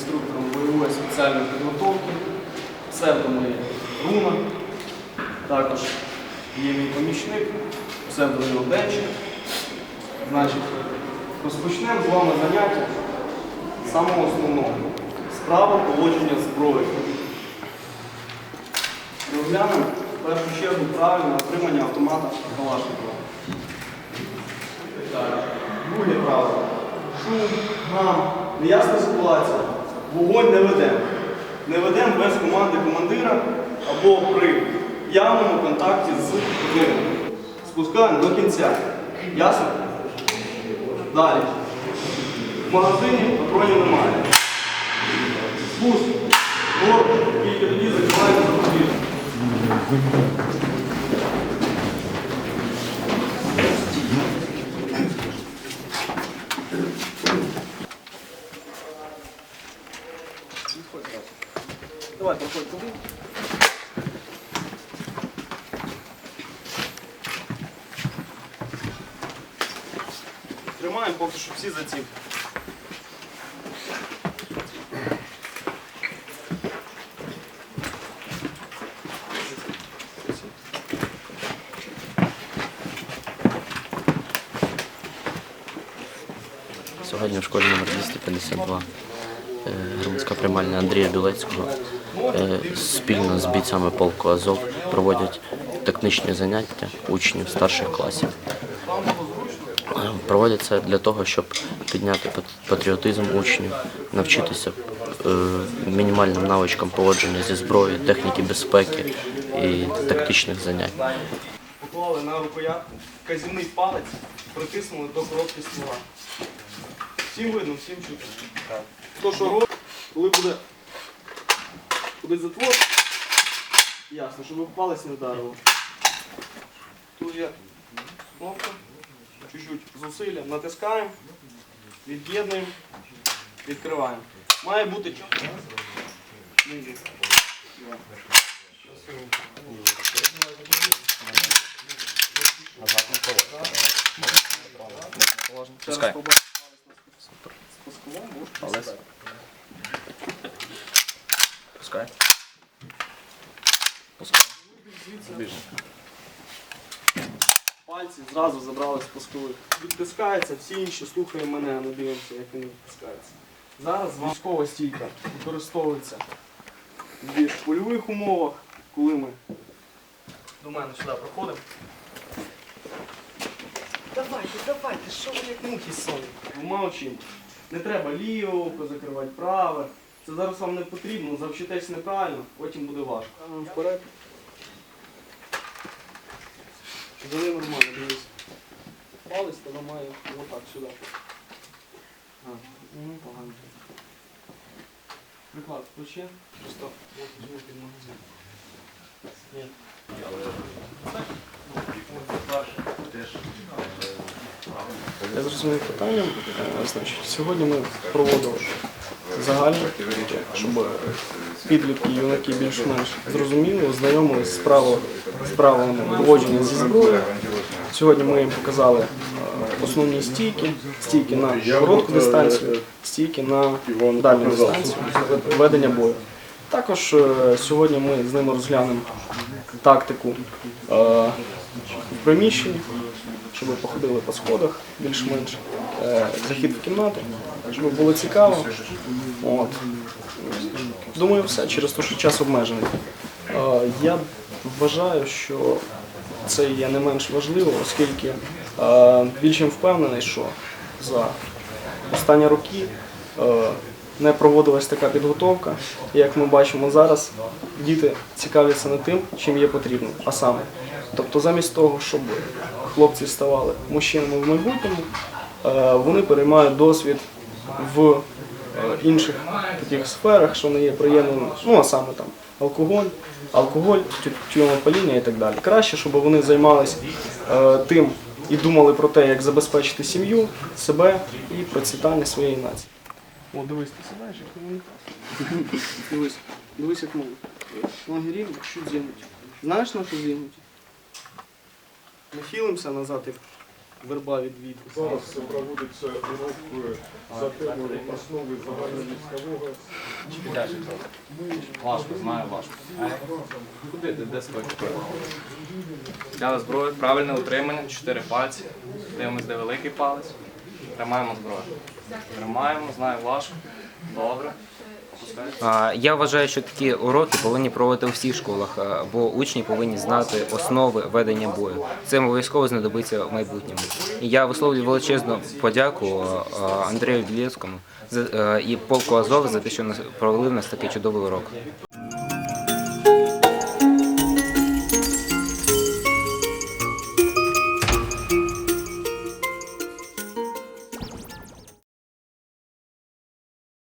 інструктором бойової спеціальної підготовки. Псевдо моє Руна. Також є мій помічник, псевдо його Денчик. Значить, розпочнемо з вами заняття самого основного. Справа поводження зброї. Розглянемо в першу чергу правильне отримання автомата Калашникова. Друге правило. Шум, гам, неясна ситуація. Вогонь не ведемо. Не ведемо без команди командира або при явному контакті з ним. Спускаємо до кінця. Ясно? Далі. В магазині патронів немає. Спуск. Гор, тільки тоді закриваємо запобіжник. Давай, проходь туди. Тримаємо поки що всі за. Сьогодні в школі номер 252 е, громадська приймальня Андрія Білецького е, спільно з бійцями полку Азов проводять тактичні заняття учнів старших класів. Е, Проводяться для того, щоб підняти патріотизм учнів, навчитися е, мінімальним навичкам поводження зі зброєю, техніки безпеки і тактичних занять. Поклали на рукоятку, казівний палець, притиснули до коробки ствола. Всім видно, всім чути. Хто що робить, коли буде, буде затвор, ясно, щоб палець не вдарило. Тут є кнопка, чуть-чуть зусилля, натискаємо, від'єднуємо, відкриваємо. Має бути чітко. Пускай. Палець. Пускай. Пальці зразу забрали з пускових. Відтискається, всі інші слухаємо мене, а не дивимося, як він відтискається. Зараз військова стійка використовується в польових умовах, коли ми до мене сюди проходимо. Давайте, давайте, що ви як мухи соні? Двома очима. Не треба ліве око закривати, праве. Це зараз вам не потрібно, завчитесь неправильно, потім буде важко. Вперед. Взяли нормально, дивись. Палець тоді має отак сюди. А, ну погано. Приклад включи. Просто от візьму під магазин. Ні. Я зрозумів питання. Е, Значить, сьогодні ми проводили загальні, щоб підлітки юнаки більш-менш зрозуміли, ознайомились з правилами поводження зі зброєю. Сьогодні ми їм показали е, основні стійки, стійки на коротку дистанцію, стійки на дальню дистанцію ведення бою. Також е, сьогодні ми з ними розглянемо тактику е, в приміщенні, щоб ви походили по сходах більш-менш, е, захід в кімнату, щоб було цікаво. От. Думаю, все через те, що час обмежений. Е, Я вважаю, що це є не менш важливо, оскільки е, більш впевнений, що за останні роки не проводилась така підготовка. Як ми бачимо зараз, діти цікавляться не тим, чим є потрібно, а саме. Тобто, замість того, щоб хлопці ставали мужчинами в майбутньому, е, вони переймають досвід в е, інших таких сферах, що не є приємними, ну а саме там алкоголь, алкоголь, тютюнопаління і так далі. Краще, щоб вони займалися е, тим і думали про те, як забезпечити сім'ю, себе і процвітання своєї нації. О, дивись, ти сідаєш, як комунікація. Дивись, дивись, як можна. Ноги чуть зігнуті. Знаєш, на що зігнуті? Ми хилимося назад і верба відвід. Зараз проводиться урок за темою основи загальновійськового. Важко, знаю, важко. Куди ти де скотч? Взяли зброю, правильне утримання, чотири пальці. Дивимось, де великий палець. Тримаємо зброю. Тримаємо, знаю, важко. Добре. Я вважаю, що такі уроки повинні проводити у всіх школах, бо учні повинні знати основи ведення бою. Це обов'язково знадобиться в майбутньому. І я висловлюю величезну подяку Андрію Білецькому і полку Азов за те, що провели в нас такий чудовий урок.